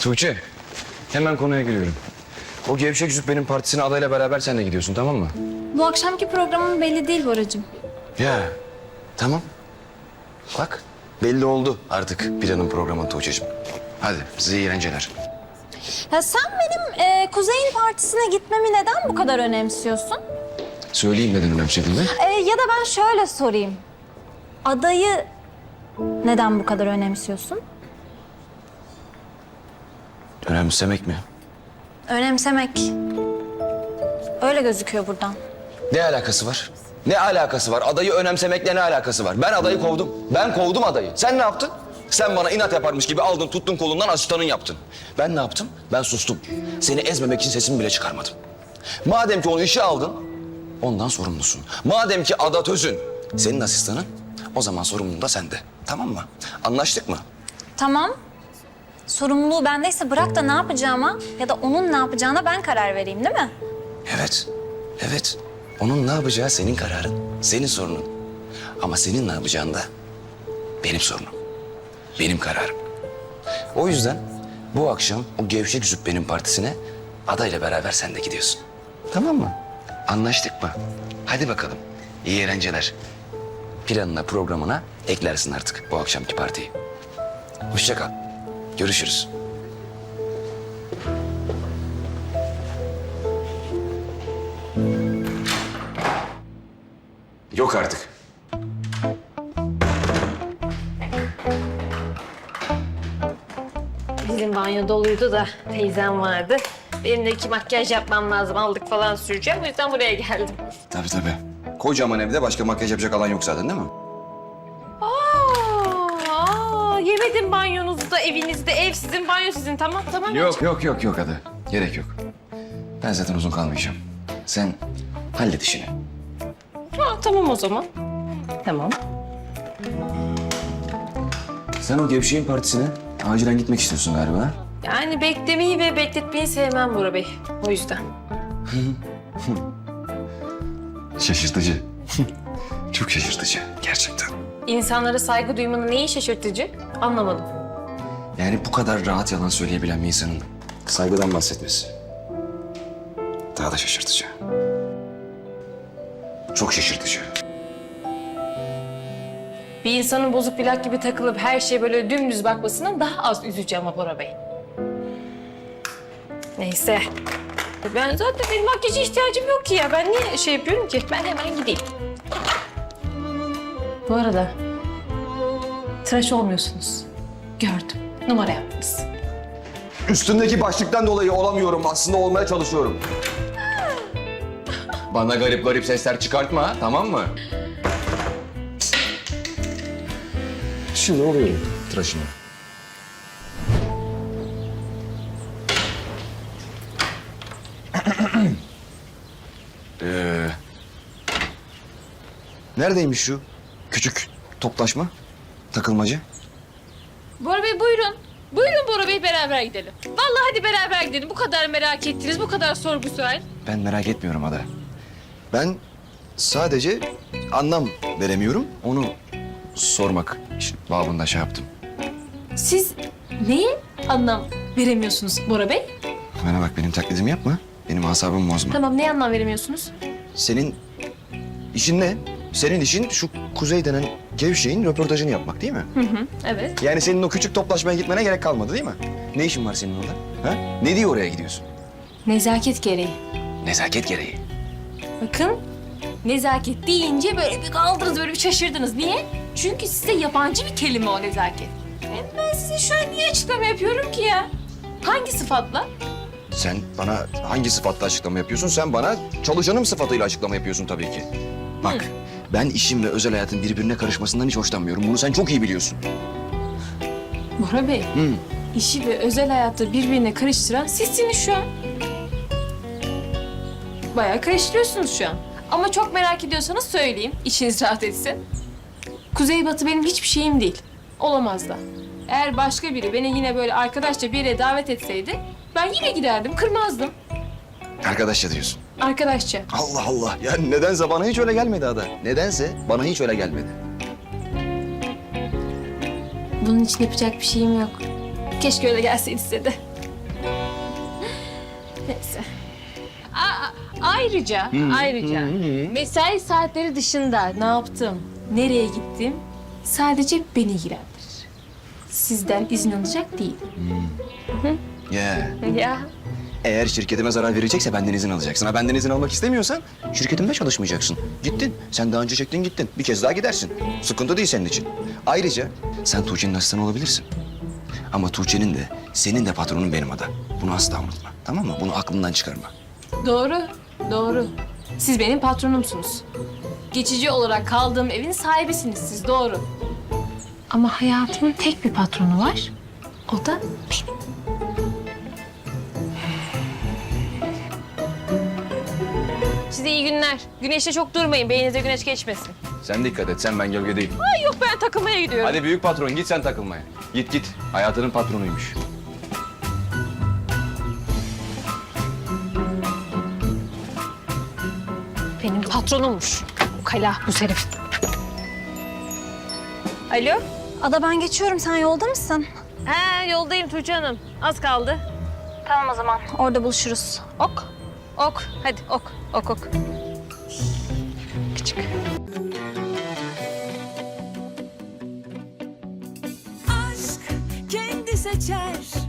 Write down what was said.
Tuğçe, hemen konuya giriyorum. O gevşek züppenin partisine adayla beraber sen de gidiyorsun tamam mı? Bu akşamki programın belli değil Boracığım. Ya, tamam. Bak, belli oldu artık planın programın Tuğçe'cim. Hadi size iyi eğlenceler. Ya sen benim e, Kuzey'in partisine gitmemi neden bu kadar önemsiyorsun? Söyleyeyim neden önemsediğimi. E, ya da ben şöyle sorayım. Adayı neden bu kadar önemsiyorsun? Önemsemek mi? Önemsemek. Öyle gözüküyor buradan. Ne alakası var? Ne alakası var? Adayı önemsemekle ne alakası var? Ben adayı kovdum. Ben kovdum adayı. Sen ne yaptın? Sen bana inat yaparmış gibi aldın, tuttun kolundan asistanın yaptın. Ben ne yaptım? Ben sustum. Seni ezmemek için sesimi bile çıkarmadım. Madem ki onu işe aldın, ondan sorumlusun. Madem ki Ada Tözün senin asistanın, o zaman sorumluluğun da sende. Tamam mı? Anlaştık mı? Tamam. Sorumluluğu bendeyse bırak da ne yapacağıma ya da onun ne yapacağına ben karar vereyim değil mi? Evet, evet. Onun ne yapacağı senin kararın, senin sorunun. Ama senin ne yapacağın da benim sorunum, benim kararım. O yüzden bu akşam o gevşek züppenin partisine adayla beraber sen de gidiyorsun. Tamam mı? Anlaştık mı? Hadi bakalım. İyi eğlenceler. Planına, programına eklersin artık bu akşamki partiyi. Hoşça kal. Görüşürüz. Yok artık. Bizim banyo doluydu da teyzem vardı. Benim de iki makyaj yapmam lazım. Aldık falan süreceğim. O yüzden buraya geldim. Tabii tabii. Kocaman evde başka makyaj yapacak alan yok zaten değil mi? Yemedim banyonuzu evinizde. Ev sizin, banyo sizin. Tamam tamam. Yok yok yok yok hadi. Gerek yok. Ben zaten uzun kalmayacağım. Sen hallet işini. Ha, tamam o zaman. Tamam. Sen o gevşeğin partisine acilen gitmek istiyorsun galiba. ha? Yani beklemeyi ve bekletmeyi sevmem Bora Bey. O yüzden. Şaşırtıcı. Çok şaşırtıcı gerçekten. İnsanlara saygı duymanın neyi şaşırtıcı? Anlamadım. Yani bu kadar rahat yalan söyleyebilen bir insanın saygıdan bahsetmesi. Daha da şaşırtıcı. Çok şaşırtıcı. Bir insanın bozuk plak gibi takılıp her şeye böyle dümdüz bakmasından daha az üzücü ama Bora Bey. Neyse. Ben zaten benim makyaja ihtiyacım yok ki ya. Ben niye şey yapıyorum ki? Ben hemen gideyim. Bu arada tıraş olmuyorsunuz. Gördüm. Numara yaptınız. Üstündeki başlıktan dolayı olamıyorum. Aslında olmaya çalışıyorum. Bana garip garip sesler çıkartma, tamam mı? Şimdi oluyorum tıraşına. ee, neredeymiş şu küçük toplaşma, takılmacı? Bora Bey buyurun. Buyurun Bora Bey beraber gidelim. Vallahi hadi beraber gidelim. Bu kadar merak ettiniz, bu kadar sorgu sual. Ben merak etmiyorum Ada. Ben sadece anlam veremiyorum. Onu sormak için babında şey yaptım. Siz neye anlam veremiyorsunuz Bora Bey? Bana bak benim taklidimi yapma. Benim asabımı bozma. Tamam neye anlam veremiyorsunuz? Senin işin ne? Senin işin şu Kuzey denen gevşeğin röportajını yapmak değil mi? Hı hı, evet. Yani senin o küçük toplaşmaya gitmene gerek kalmadı değil mi? Ne işin var senin orada? Ha? Ne diye oraya gidiyorsun? Nezaket gereği. Nezaket gereği. Bakın nezaket deyince böyle bir kaldınız, böyle bir şaşırdınız. Niye? Çünkü size yabancı bir kelime o nezaket. Hem ben size şu an niye açıklama yapıyorum ki ya? Hangi sıfatla? Sen bana hangi sıfatla açıklama yapıyorsun? Sen bana çalışanım sıfatıyla açıklama yapıyorsun tabii ki. Bak, ben işim ve özel hayatın birbirine karışmasından hiç hoşlanmıyorum. Bunu sen çok iyi biliyorsun. Bora Bey, Hı. işi ve özel hayatı birbirine karıştıran sizsiniz şu an. Bayağı karıştırıyorsunuz şu an. Ama çok merak ediyorsanız söyleyeyim, içiniz rahat etsin. Kuzeybatı benim hiçbir şeyim değil. Olamaz da. Eğer başka biri beni yine böyle arkadaşça bir yere davet etseydi... ...ben yine giderdim, kırmazdım. Arkadaşça diyorsun. Arkadaşça. Allah Allah. Ya nedense bana hiç öyle gelmedi Ada. Nedense bana hiç öyle gelmedi. Bunun için yapacak bir şeyim yok. Keşke öyle gelseydi size de. Neyse. Aa, ayrıca, ayrıca mesai saatleri dışında ne yaptım, nereye gittim sadece beni ilgilendirir. Sizden izin alacak değil. Ya. Ya. Eğer şirketime zarar verecekse benden izin alacaksın. Ha benden izin almak istemiyorsan şirketimde çalışmayacaksın. Gittin. Sen daha önce çektin gittin. Bir kez daha gidersin. Sıkıntı değil senin için. Ayrıca sen Tuğçe'nin asistanı olabilirsin. Ama Tuğçe'nin de senin de patronun benim ada. Bunu asla unutma. Tamam mı? Bunu aklından çıkarma. Doğru, doğru. Siz benim patronumsunuz. Geçici olarak kaldığım evin sahibisiniz siz, doğru. Ama hayatımın tek bir patronu var. O da benim. Size iyi günler. Güneşte çok durmayın. Beyninize güneş geçmesin. Sen dikkat et. Sen ben gölge değil. Ay yok ben takılmaya gidiyorum. Hadi büyük patron git sen takılmaya. Git git. Hayatının patronuymuş. Benim patronummuş. Ukala bu herif. Alo? Ada ben geçiyorum. Sen yolda mısın? Ha yoldayım Tuğçe Hanım. Az kaldı. Tamam o zaman. Orada buluşuruz. Ok. Ok. Hadi ok. Ok ok. aşk kendi seçer